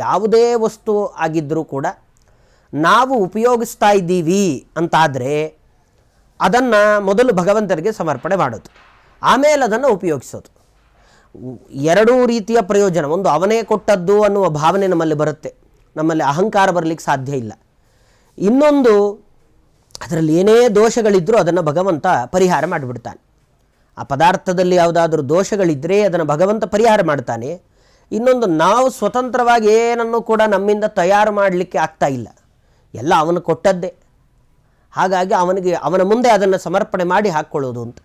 ಯಾವುದೇ ವಸ್ತು ಆಗಿದ್ದರೂ ಕೂಡ ನಾವು ಉಪಯೋಗಿಸ್ತಾ ಇದ್ದೀವಿ ಅಂತಾದರೆ ಅದನ್ನು ಮೊದಲು ಭಗವಂತನಿಗೆ ಸಮರ್ಪಣೆ ಮಾಡೋದು, ಆಮೇಲೆ ಅದನ್ನು ಉಪಯೋಗಿಸೋದು. ಎರಡೂ ರೀತಿಯ ಪ್ರಯೋಜನ, ಒಂದು ಅವನೇ ಕೊಟ್ಟದ್ದು ಅನ್ನುವ ಭಾವನೆ ನಮ್ಮಲ್ಲಿ ಬರುತ್ತೆ. ನಮ್ಮಲ್ಲಿ ಅಹಂಕಾರ ಬರಲಿಕ್ಕೆ ಸಾಧ್ಯ ಇಲ್ಲ. ಇನ್ನೊಂದು, ಅದರಲ್ಲಿ ಏನೇ ದೋಷಗಳಿದ್ದರೂ ಅದನ್ನು ಭಗವಂತ ಪರಿಹಾರ ಮಾಡಿಬಿಡ್ತಾನೆ. ಆ ಪದಾರ್ಥದಲ್ಲಿ ಯಾವುದಾದ್ರೂ ದೋಷಗಳಿದ್ದರೆ ಅದನ್ನು ಭಗವಂತ ಪರಿಹಾರ ಮಾಡ್ತಾನೆ. ಇನ್ನೊಂದು ನಾವು ಸ್ವತಂತ್ರವಾಗಿ ಏನನ್ನು ಕೂಡ ನಮ್ಮಿಂದ ತಯಾರು ಮಾಡಲಿಕ್ಕೆ ಆಗ್ತಾ ಇಲ್ಲ. ಎಲ್ಲ ಅವನು ಕೊಟ್ಟದ್ದೇ. ಹಾಗಾಗಿ ಅವನಿಗೆ, ಅವನ ಮುಂದೆ ಅದನ್ನು ಸಮರ್ಪಣೆ ಮಾಡಿ ಹಾಕ್ಕೊಳ್ಳೋದು ಅಂತ.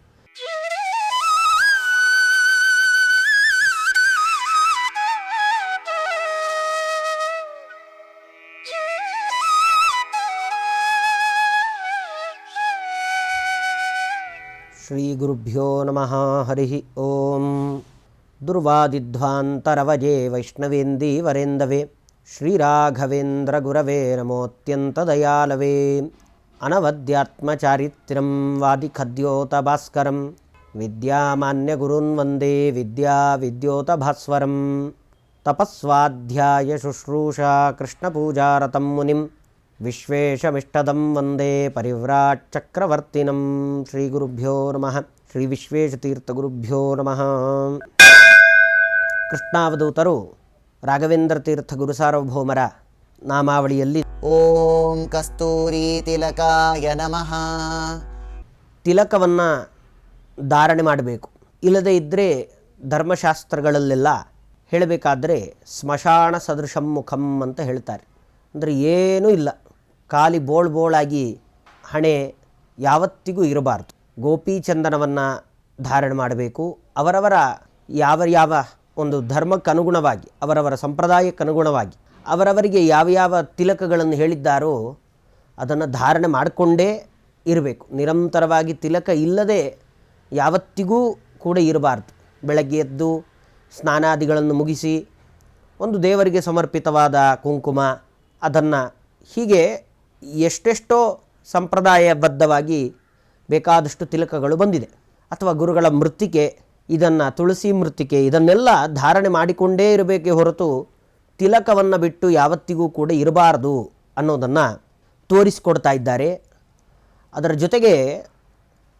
ಶ್ರೀ ಗುರುಭ್ಯೋ ನಮಃ ಹರಿ ಓಂ. दुर्वादिध्वान्तरवजे वैष्णवेन्दीवरेन्दवे श्रीराघवेन्द्रगुरवे नमोऽत्यन्तदयालवे। अनवद्यात्मचारित्र्यं वादिखद्योतभास्करं। विद्यामान्यगुरुन् वंदे विद्याविद्योतभास्वरं तपस्वाध्यायशुश्रूषा कृष्णपूजारतं मुनिं विश्वेशमिष्टदं वंदे परिव्राट्चक्रवर्तिनं। श्रीगुरुभ्यो नमः। श्रीविश्वेशतीर्थगुरुभ्यो नमः। ಕೃಷ್ಣಾವಧೂತರು ರಾಘವೇಂದ್ರ ತೀರ್ಥ ಗುರುಸಾರ್ವಭೌಮರ ನಾಮಾವಳಿಯಲ್ಲಿ ಓಂ ಕಸ್ತೂರಿ ತಿಲಕಾಯ ನಮಃ. ತಿಲಕವನ್ನು ಧಾರಣೆ ಮಾಡಬೇಕು. ಇಲ್ಲದೇ ಇದ್ದರೆ ಧರ್ಮಶಾಸ್ತ್ರಗಳಲ್ಲೆಲ್ಲ ಹೇಳಬೇಕಾದ್ರೆ ಸ್ಮಶಾನ ಸದೃಶಂ ಮುಖಂ ಅಂತ ಹೇಳ್ತಾರೆ. ಅಂದರೆ ಏನೂ ಇಲ್ಲ. ಖಾಲಿ ಬೋಳ್ ಬೋಳಾಗಿ ಹಣೆ ಯಾವತ್ತಿಗೂ ಇರಬಾರ್ದು. ಗೋಪೀಚಂದನವನ್ನು ಧಾರಣೆ ಮಾಡಬೇಕು. ಅವರವರ ಯಾವ ಯಾವ ಒಂದು ಧರ್ಮಕ್ಕನುಗುಣವಾಗಿ, ಅವರವರ ಸಂಪ್ರದಾಯಕ್ಕನುಗುಣವಾಗಿ, ಅವರವರಿಗೆ ಯಾವ ಯಾವ ತಿಲಕಗಳನ್ನು ಹೇಳಿದ್ದಾರೋ ಅದನ್ನು ಧಾರಣೆ ಮಾಡಿಕೊಂಡೇ ಇರಬೇಕು. ನಿರಂತರವಾಗಿ ತಿಲಕ ಇಲ್ಲದೆ ಯಾವತ್ತಿಗೂ ಕೂಡ ಇರಬಾರ್ದು. ಬೆಳಗ್ಗೆ ಎದ್ದು ಸ್ನಾನಾದಿಗಳನ್ನು ಮುಗಿಸಿ ಒಂದು ದೇವರಿಗೆ ಸಮರ್ಪಿತವಾದ ಕುಂಕುಮ, ಅದನ್ನು ಹೀಗೆ ಎಷ್ಟೆಷ್ಟೋ ಸಂಪ್ರದಾಯಬದ್ಧವಾಗಿ ಬೇಕಾದಷ್ಟು ತಿಲಕಗಳು ಬಂದಿದೆ. ಅಥವಾ ಗುರುಗಳ ಮೃತ್ತಿಕೆ ಇದನ್ನು ತುಳಸಿ ಮೃತ್ತಿಕೆ ಇದನ್ನೆಲ್ಲ ಧಾರಣೆ ಮಾಡಿಕೊಂಡೇ ಇರಬೇಕೇ ಹೊರತು ತಿಲಕವನ್ನು ಬಿಟ್ಟು ಯಾವತ್ತಿಗೂ ಕೂಡ ಇರಬಾರದು ಅನ್ನೋದನ್ನು ತೋರಿಸಿಕೊಡ್ತಾ ಇದ್ದಾರೆ. ಅದರ ಜೊತೆಗೆ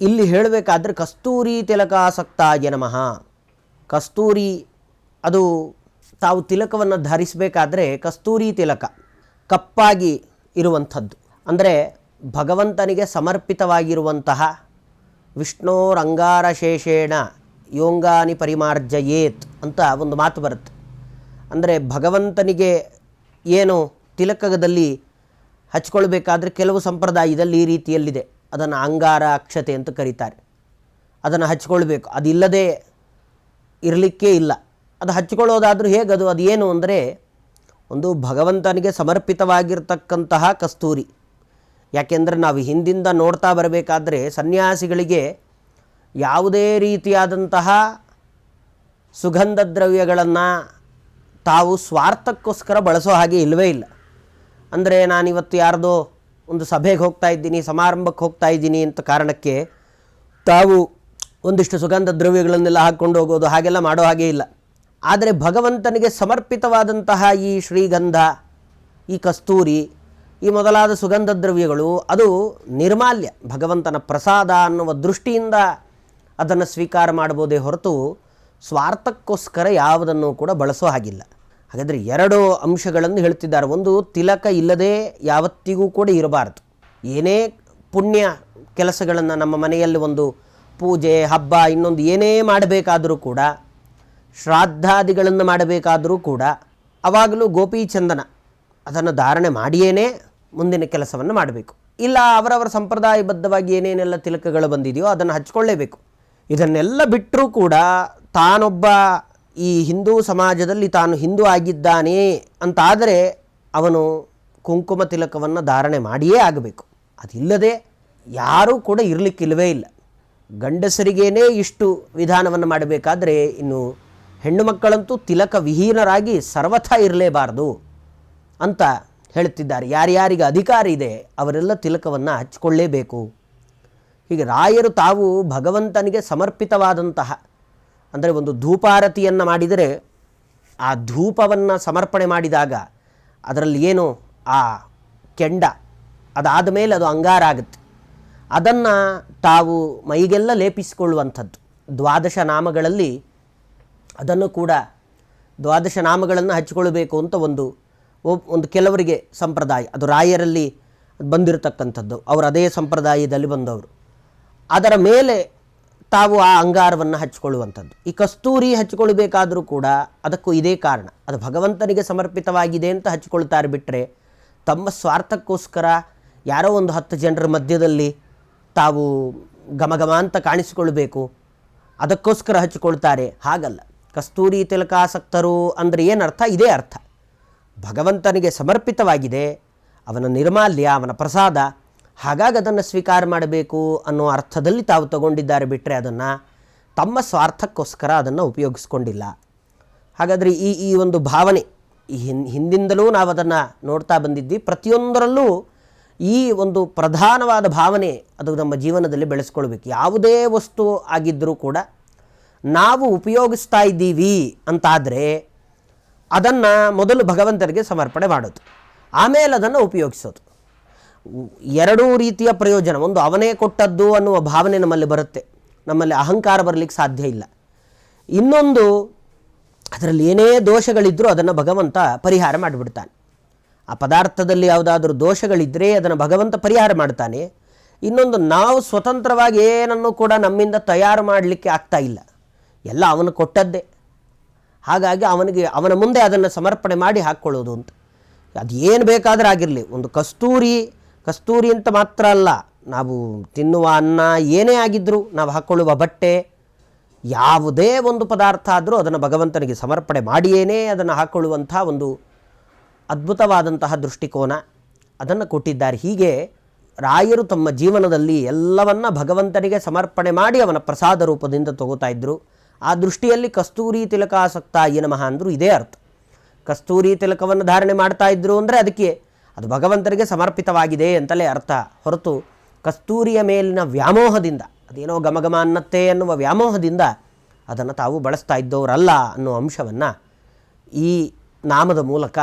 ಇಲ್ಲಿ ಹೇಳಬೇಕಾದ್ರೆ ಕಸ್ತೂರಿ ತಿಲಕಾಸಕ್ತಾಯ ನಮಃ ಕಸ್ತೂರಿ ಅದು ತಾವು ತಿಲಕವನ್ನು ಧರಿಸಬೇಕಾದ್ರೆ ಕಸ್ತೂರಿ ತಿಲಕ ಕಪ್ಪಾಗಿ ಇರುವಂಥದ್ದು. ಅಂದರೆ ಭಗವಂತನಿಗೆ ಸಮರ್ಪಿತವಾಗಿರುವಂತಹ ವಿಷ್ಣೋರಂಗಾರಶೇಷೇಣ ಯೋಂಗಾನಿ ಪರಿಮಾರ್ಜಯೇತ್ ಅಂತ ಒಂದು ಮಾತು ಬರುತ್ತೆ. ಅಂದರೆ ಭಗವಂತನಿಗೆ ಏನು ತಿಲಕದಲ್ಲಿ ಹಚ್ಕೊಳ್ಬೇಕಾದ್ರೆ ಕೆಲವು ಸಂಪ್ರದಾಯದಲ್ಲಿ ಈ ರೀತಿಯಲ್ಲಿದೆ. ಅದನ್ನು ಅಂಗಾರ ಅಕ್ಷತೆ ಅಂತ ಕರೀತಾರೆ. ಅದನ್ನು ಹಚ್ಕೊಳ್ಬೇಕು. ಅದಿಲ್ಲದೆ ಇರಲಿಕ್ಕೇ ಇಲ್ಲ. ಅದು ಹಚ್ಕೊಳ್ಳೋದಾದರೂ ಹೇಗೆ ಅದು? ಅದು ಏನು ಅಂದರೆ ಒಂದು ಭಗವಂತನಿಗೆ ಸಮರ್ಪಿತವಾಗಿರ್ತಕ್ಕಂತಹ ಕಸ್ತೂರಿ. ಯಾಕೆಂದರೆ ನಾವು ಹಿಂದಿಂದ ನೋಡ್ತಾ ಬರಬೇಕಾದ್ರೆ ಸನ್ಯಾಸಿಗಳಿಗೆ ಯಾವುದೇ ರೀತಿಯಾದಂತಹ ಸುಗಂಧ ದ್ರವ್ಯಗಳನ್ನು ತಾವು ಸ್ವಾರ್ಥಕ್ಕೋಸ್ಕರ ಬಳಸೋ ಹಾಗೆ ಇಲ್ಲವೇ ಇಲ್ಲ. ಅಂದರೆ ನಾನಿವತ್ತು ಯಾರ್ದೋ ಒಂದು ಸಭೆಗೆ ಹೋಗ್ತಾ ಇದ್ದೀನಿ, ಸಮಾರಂಭಕ್ಕೆ ಹೋಗ್ತಾ ಇದ್ದೀನಿ ಅಂತ ಕಾರಣಕ್ಕೆ ತಾವು ಒಂದಿಷ್ಟು ಸುಗಂಧ ದ್ರವ್ಯಗಳನ್ನೆಲ್ಲ ಹಾಕ್ಕೊಂಡು ಹೋಗೋದು, ಹಾಗೆಲ್ಲ ಮಾಡೋ ಹಾಗೆ ಇಲ್ಲ. ಆದರೆ ಭಗವಂತನಿಗೆ ಸಮರ್ಪಿತವಾದಂತಹ ಈ ಶ್ರೀಗಂಧ, ಈ ಕಸ್ತೂರಿ, ಈ ಮೊದಲಾದ ಸುಗಂಧ ದ್ರವ್ಯಗಳು ಅದು ನಿರ್ಮಾಲ್ಯ. ಭಗವಂತನ ಪ್ರಸಾದ ಅನ್ನುವ ದೃಷ್ಟಿಯಿಂದ ಅದನ್ನು ಸ್ವೀಕಾರ ಮಾಡ್ಬೋದೇ ಹೊರತು ಸ್ವಾರ್ಥಕ್ಕೋಸ್ಕರ ಯಾವುದನ್ನು ಕೂಡ ಬಳಸೋ ಹಾಗಿಲ್ಲ. ಹಾಗಾದರೆ ಎರಡು ಅಂಶಗಳನ್ನು ಹೇಳ್ತಿದ್ದಾರೆ. ಒಂದು, ತಿಲಕ ಇಲ್ಲದೆ ಯಾವತ್ತಿಗೂ ಕೂಡ ಇರಬಾರ್ದು. ಏನೇ ಪುಣ್ಯ ಕೆಲಸಗಳನ್ನು ನಮ್ಮ ಮನೆಯಲ್ಲಿ ಒಂದು ಪೂಜೆ, ಹಬ್ಬ, ಇನ್ನೊಂದು ಏನೇ ಮಾಡಬೇಕಾದರೂ ಕೂಡ, ಶ್ರಾದ್ದಾದಿಗಳನ್ನು ಮಾಡಬೇಕಾದರೂ ಕೂಡ, ಅವಾಗಲೂ ಗೋಪೀಚಂದನ ಅದನ್ನು ಧಾರಣೆ ಮಾಡಿಯೇನೇ ಮುಂದಿನ ಕೆಲಸವನ್ನು ಮಾಡಬೇಕು. ಇಲ್ಲ, ಅವರವರ ಸಂಪ್ರದಾಯಬದ್ಧವಾಗಿ ಏನೇನೆಲ್ಲ ತಿಲಕಗಳು ಬಂದಿದೆಯೋ ಅದನ್ನು ಹಚ್ಕೊಳ್ಳೇಬೇಕು. ಇದನ್ನೆಲ್ಲ ಬಿಟ್ಟರೂ ಕೂಡ ತಾನೊಬ್ಬ ಈ ಹಿಂದೂ ಸಮಾಜದಲ್ಲಿ ತಾನು ಹಿಂದೂ ಆಗಿದ್ದಾನೆ ಅಂತಾದರೆ ಅವನು ಕುಂಕುಮ ತಿಲಕವನ್ನು ಧಾರಣೆ ಮಾಡಿಯೇ ಆಗಬೇಕು. ಅದಿಲ್ಲದೆ ಯಾರೂ ಕೂಡ ಇರಲಿಕ್ಕಿಲ್ಲವೇ ಇಲ್ಲ. ಗಂಡಸರಿಗೇನೇ ಇಷ್ಟು ವಿಧಾನವನ್ನು ಮಾಡಬೇಕಾದ್ರೆ ಇನ್ನು ಹೆಣ್ಣು ಮಕ್ಕಳಂತೂ ತಿಲಕ ವಿಹೀನರಾಗಿ ಸರ್ವಥ ಇರಲೇಬಾರದು ಅಂತ ಹೇಳುತ್ತಿದ್ದಾರೆ. ಯಾರ್ಯಾರಿಗೆ ಅಧಿಕಾರ ಇದೆ ಅವರೆಲ್ಲ ತಿಲಕವನ್ನು ಹಚ್ಕೊಳ್ಳೇಬೇಕು. ಹೀಗೆ ರಾಯರು ತಾವು ಭಗವಂತನಿಗೆ ಸಮರ್ಪಿತವಾದಂತಹ, ಅಂದರೆ ಒಂದು ಧೂಪಾರತಿಯನ್ನು ಮಾಡಿದರೆ ಆ ಧೂಪವನ್ನು ಸಮರ್ಪಣೆ ಮಾಡಿದಾಗ ಅದರಲ್ಲಿ ಏನು? ಆ ಕೆಂಡ, ಅದಾದ ಮೇಲೆ ಅದು ಅಂಗಾರ ಆಗುತ್ತೆ. ಅದನ್ನು ತಾವು ಮೈಗೆಲ್ಲ ಲೇಪಿಸಿಕೊಳ್ಳುವಂಥದ್ದು. ದ್ವಾದಶ ನಾಮಗಳಲ್ಲಿ ಅದನ್ನು ಕೂಡ ದ್ವಾದಶ ನಾಮಗಳನ್ನು ಹಚ್ಚಿಕೊಳ್ಳಬೇಕು ಅಂತ ಒಂದು ಒಂದು ಕೆಲವರಿಗೆ ಸಂಪ್ರದಾಯ. ಅದು ರಾಯರಲ್ಲಿ ಬಂದಿರತಕ್ಕಂಥದ್ದು. ಅವರು ಅದೇ ಸಂಪ್ರದಾಯದಲ್ಲಿ ಬಂದವರು. ಅದರ ಮೇಲೆ ತಾವು ಆ ಅಂಗಾರವನ್ನು ಹಚ್ಕೊಳ್ಳುವಂಥದ್ದು ಈ ಕಸ್ತೂರಿ ಹಚ್ಕೊಳ್ಬೇಕಾದರೂ ಕೂಡ ಅದಕ್ಕೂ ಇದೇ ಕಾರಣ. ಅದು ಭಗವಂತನಿಗೆ ಸಮರ್ಪಿತವಾಗಿದೆ ಅಂತ ಹಚ್ಕೊಳ್ತಾರೆ ಬಿಟ್ಟರೆ ತಮ್ಮ ಸ್ವಾರ್ಥಕ್ಕೋಸ್ಕರ ಯಾರೋ ಒಂದು ಹತ್ತು ಜನರ ಮಧ್ಯದಲ್ಲಿ ತಾವು ಘಮಘಮ ಅಂತ ಕಾಣಿಸಿಕೊಳ್ಬೇಕು ಅದಕ್ಕೋಸ್ಕರ ಹಚ್ಚಿಕೊಳ್ತಾರೆ. ಹಾಗಲ್ಲ. ಕಸ್ತೂರಿ ತಿಲಕಾಸಕ್ತರು ಅಂದರೆ ಏನರ್ಥ ಇದೇ ಅರ್ಥ. ಭಗವಂತನಿಗೆ ಸಮರ್ಪಿತವಾಗಿದೆ. ಅವನ ನಿರ್ಮಾಲ್ಯ, ಅವನ ಪ್ರಸಾದ ಹಾಗಾಗಿ ಅದನ್ನು ಸ್ವೀಕಾರ ಮಾಡಬೇಕು ಅನ್ನೋ ಅರ್ಥದಲ್ಲಿ ತಾವು ತಗೊಂಡಿದ್ದಾರೆ ಬಿಟ್ಟರೆ ಅದನ್ನು ತಮ್ಮ ಸ್ವಾರ್ಥಕ್ಕೋಸ್ಕರ ಅದನ್ನು ಉಪಯೋಗಿಸ್ಕೊಂಡಿಲ್ಲ. ಹಾಗಾದರೆ ಈ ಈ ಒಂದು ಭಾವನೆ ಹಿನ್, ಹಿಂದಿಂದಲೂ ನಾವು ಅದನ್ನು ನೋಡ್ತಾ ಬಂದಿದ್ವಿ. ಪ್ರತಿಯೊಂದರಲ್ಲೂ ಈ ಒಂದು ಪ್ರಧಾನವಾದ ಭಾವನೆ ಅದು ನಮ್ಮ ಜೀವನದಲ್ಲಿ ಬೆಳೆಸ್ಕೊಳ್ಬೇಕು. ಯಾವುದೇ ವಸ್ತು ಆಗಿದ್ದರೂ ಕೂಡ ನಾವು ಉಪಯೋಗಿಸ್ತಾ ಇದ್ದೀವಿ ಅಂತಾದರೆ ಅದನ್ನು ಮೊದಲು ಭಗವಂತನಿಗೆ ಸಮರ್ಪಣೆ ಮಾಡೋದು, ಆಮೇಲೆ ಅದನ್ನು ಉಪಯೋಗಿಸೋದು. ಎರಡೂ ರೀತಿಯ ಪ್ರಯೋಜನ. ಒಂದು ಅವನೇ ಕೊಟ್ಟದ್ದು ಅನ್ನುವ ಭಾವನೆ ನಮ್ಮಲ್ಲಿ ಬರುತ್ತೆ. ನಮ್ಮಲ್ಲಿ ಅಹಂಕಾರ ಬರಲಿಕ್ಕೆ ಸಾಧ್ಯ ಇಲ್ಲ. ಇನ್ನೊಂದು, ಅದರಲ್ಲಿ ಏನೇ ದೋಷಗಳಿದ್ದರೂ ಅದನ್ನು ಭಗವಂತ ಪರಿಹಾರ ಮಾಡಿಬಿಡ್ತಾನೆ. ಆ ಪದಾರ್ಥದಲ್ಲಿ ಯಾವುದಾದ್ರೂ ದೋಷಗಳಿದ್ದರೆ ಅದನ್ನು ಭಗವಂತ ಪರಿಹಾರ ಮಾಡ್ತಾನೆ. ಇನ್ನೊಂದು, ನಾವು ಸ್ವತಂತ್ರವಾಗಿ ಏನನ್ನು ಕೂಡ ನಮ್ಮಿಂದ ತಯಾರು ಮಾಡಲಿಕ್ಕೆ ಆಗ್ತಾ ಇಲ್ಲ. ಎಲ್ಲ ಅವನು ಕೊಟ್ಟದ್ದೇ. ಹಾಗಾಗಿ ಅವನಿಗೆ, ಅವನ ಮುಂದೆ ಅದನ್ನು ಸಮರ್ಪಣೆ ಮಾಡಿ ಹಾಕ್ಕೊಳ್ಳೋದು ಅಂತ. ಅದು ಏನು ಬೇಕಾದರೂ ಆಗಿರಲಿ. ಒಂದು ಕಸ್ತೂರಿ ಕಸ್ತೂರಿ ಅಂತ ಮಾತ್ರ ಅಲ್ಲ, ನಾವು ತಿನ್ನುವ ಅನ್ನ ಏನೇ ಆಗಿದ್ದರೂ ನಾವು ಹಾಕ್ಕೊಳ್ಳುವ ಬಟ್ಟೆ, ಯಾವುದೇ ಒಂದು ಪದಾರ್ಥ ಆದರೂ ಅದನ್ನು ಭಗವಂತನಿಗೆ ಸಮರ್ಪಣೆ ಮಾಡಿಯೇನೇ ಅದನ್ನು ಹಾಕ್ಕೊಳ್ಳುವಂಥ ಒಂದು ಅದ್ಭುತವಾದಂತಹ ದೃಷ್ಟಿಕೋನ ಅದನ್ನು ಕೊಟ್ಟಿದ್ದಾರೆ. ಹೀಗೆ ರಾಯರು ತಮ್ಮ ಜೀವನದಲ್ಲಿ ಎಲ್ಲವನ್ನ ಭಗವಂತನಿಗೆ ಸಮರ್ಪಣೆ ಮಾಡಿ ಅವನ ಪ್ರಸಾದ ರೂಪದಿಂದ ತಗೋತಾ ಇದ್ದರು ಆ ದೃಷ್ಟಿಯಲ್ಲಿ ಕಸ್ತೂರಿ ತಿಲಕಾಸಕ್ತ ಏನಮಃ ಅಂದರು ಇದೇ ಅರ್ಥ. ಕಸ್ತೂರಿ ತಿಲಕವನ್ನು ಧಾರಣೆ ಮಾಡ್ತಾ ಇದ್ದರು ಅಂದರೆ ಅದಕ್ಕೆ ಅದು ಭಗವಂತನಿಗೆ ಸಮರ್ಪಿತವಾಗಿದೆ ಅಂತಲೇ ಅರ್ಥ. ಹೊರತು ಕಸ್ತೂರಿಯ ಮೇಲಿನ ವ್ಯಾಮೋಹದಿಂದ, ಅದೇನೋ ಗಮಗಮ ಅನ್ನತ್ತೆ ಅನ್ನುವ ವ್ಯಾಮೋಹದಿಂದ ಅದನ್ನು ತಾವು ಬಳಸ್ತಾ ಇದ್ದವರಲ್ಲ ಅನ್ನೋ ಅಂಶವನ್ನು ಈ ನಾಮದ ಮೂಲಕ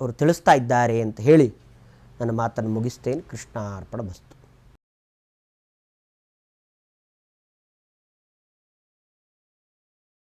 ಅವರು ತಿಳಿಸ್ತಾ ಇದ್ದಾರೆ ಅಂತ ಹೇಳಿ ನನ್ನ ಮಾತನ್ನು ಮುಗಿಸ್ತೇನೆ. ಕೃಷ್ಣಾರ್ಪಣ ಮಸ್ತು.